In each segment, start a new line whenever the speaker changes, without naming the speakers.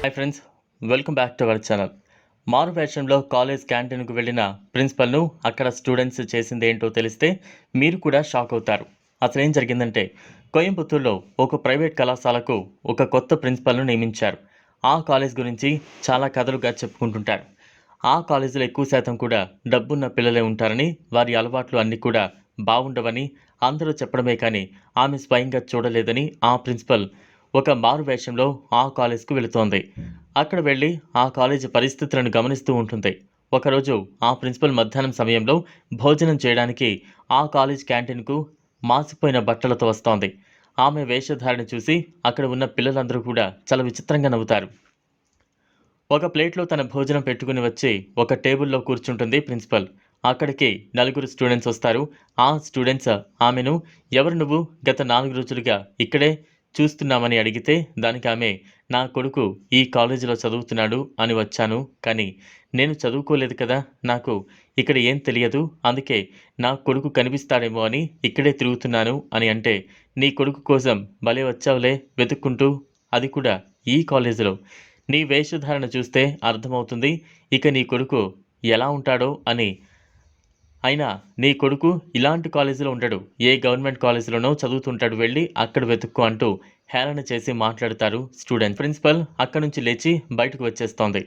Hi friends welcome back to our channel మారు వేషంలో college క్యాంటీన్కు వెళ్ళిన ప్రిన్సిపల్ను అక్కడ స్టూడెంట్స్ చేసింది ఏంటో తెలిస్తే మీరు కూడా షాక్ అవుతారు. అసలు ఏం జరిగిందంటే కోయంబత్తూరులో ఒక ప్రైవేట్ కళాశాలకు ఒక కొత్త ప్రిన్సిపల్ను నియమించారు. ఆ కాలేజ్ గురించి చాలా కథలుగా చెప్పుకుంటుంటారు. ఆ కాలేజీలో ఎక్కువ శాతం కూడా డబ్బున్న పిల్లలే ఉంటారని వారి అలవాట్లు అన్నీ కూడా బాగుండవని అందరూ చెప్పడమే కానీ ఆమె స్వయంగా చూడలేదని ఆ ప్రిన్సిపల్ ఒక మారు వేషంలో ఆ కాలేజ్కు వెళుతోంది. అక్కడ వెళ్ళి ఆ కాలేజీ పరిస్థితులను గమనిస్తూ ఉంటుంది. ఒకరోజు ఆ ప్రిన్సిపల్ మధ్యాహ్నం సమయంలో భోజనం చేయడానికి ఆ కాలేజ్ క్యాంటీన్కు మాసిపోయిన బట్టలతో వస్తోంది. ఆమె వేషధారణ చూసి అక్కడ ఉన్న పిల్లలందరూ కూడా చాలా విచిత్రంగా నవ్వుతారు. ఒక ప్లేట్లో తన భోజనం పెట్టుకుని వచ్చి ఒక టేబుల్లో కూర్చుంటుంది ప్రిన్సిపల్. అక్కడికి నలుగురు స్టూడెంట్స్ వస్తారు. ఆ స్టూడెంట్స్ ఆమెను ఎవరు నువ్వు? గత నాలుగు రోజులుగా ఇక్కడే చూస్తున్నామని అడిగితే దానికి ఆమె నా కొడుకు ఈ కాలేజీలో చదువుతున్నాడు అని వచ్చాను కానీ నేను చదువుకోలేదు కదా నాకు ఇక్కడ ఏం తెలియదు అందుకే నా కొడుకు కనిపిస్తాడేమో అని ఇక్కడే తిరుగుతున్నాను అని అంటే నీ కొడుకు కోసం భలే వచ్చావులే వెతుక్కుంటూ అది కూడా ఈ కాలేజీలో. నీ వేషధారణ చూస్తే అర్థమవుతుంది ఇక నీ కొడుకు ఎలా ఉంటాడో అని అయినా నీ కొడుకు ఇలాంటి కాలేజీలో ఉండడు. ఏ గవర్నమెంట్ కాలేజీలోనో చదువుతుంటాడు వెళ్ళి అక్కడ వెతుక్కు అంటూ హేళన చేసి మాట్లాడతారు స్టూడెంట్ ప్రిన్సిపల్. అక్కడి నుంచి లేచి బయటకు వచ్చేస్తోంది.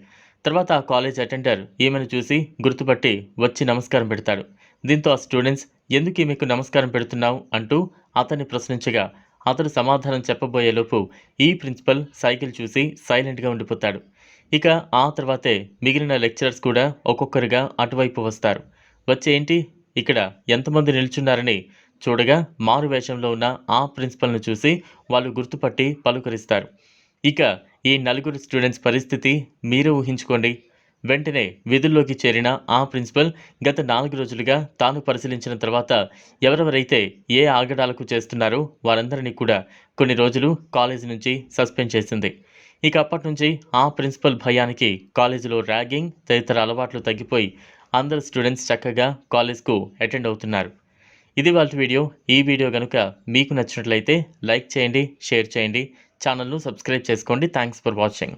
తర్వాత ఆ కాలేజ్ అటెండర్ ఈమెను చూసి గుర్తుపట్టి వచ్చి నమస్కారం పెడతాడు. దీంతో ఆ స్టూడెంట్స్ ఎందుకు ఈమెకు నమస్కారం పెడుతున్నావు? అంటూ అతన్ని ప్రశ్నించగా అతడు సమాధానం చెప్పబోయేలోపు ఈ ప్రిన్సిపల్ సైకిల్ చూసి సైలెంట్గా ఉండిపోతాడు. ఇక ఆ తర్వాతే మిగిలిన లెక్చరర్స్ కూడా ఒక్కొక్కరుగా అటువైపు వస్తారు. వచ్చి ఏంటి ఇక్కడ ఎంతమంది నిల్చున్నారని చూడగా మారు వేషంలో ఉన్న ఆ ప్రిన్సిపల్ను చూసి వాళ్ళు గుర్తుపట్టి పలుకరిస్తారు. ఇక ఈ నలుగురు స్టూడెంట్స్ పరిస్థితి మీరు ఊహించుకోండి. వెంటనే విధుల్లోకి చేరిన ఆ ప్రిన్సిపల్ గత నాలుగు రోజులుగా తాను పరిశీలించిన తర్వాత ఎవరెవరైతే ఏ ఆగడాలకు చేస్తున్నారో వారందరినీ కూడా కొన్ని రోజులు కాలేజీ నుంచి సస్పెండ్ చేసింది. ఇక అప్పటి నుంచి ఆ ప్రిన్సిపల్ భయానికి కాలేజీలో ర్యాగింగ్ తదితర అలవాట్లు తగ్గిపోయి అందరు స్టూడెంట్స్ చక్కగా కాలేజ్కు అటెండ్ అవుతున్నారు. ఇది వాళ్ళ వీడియో. ఈ వీడియో కనుక మీకు నచ్చినట్లయితే లైక్ చేయండి షేర్ చేయండి. ఛానల్ను సబ్స్క్రైబ్ చేసుకోండి. Thanks for watching.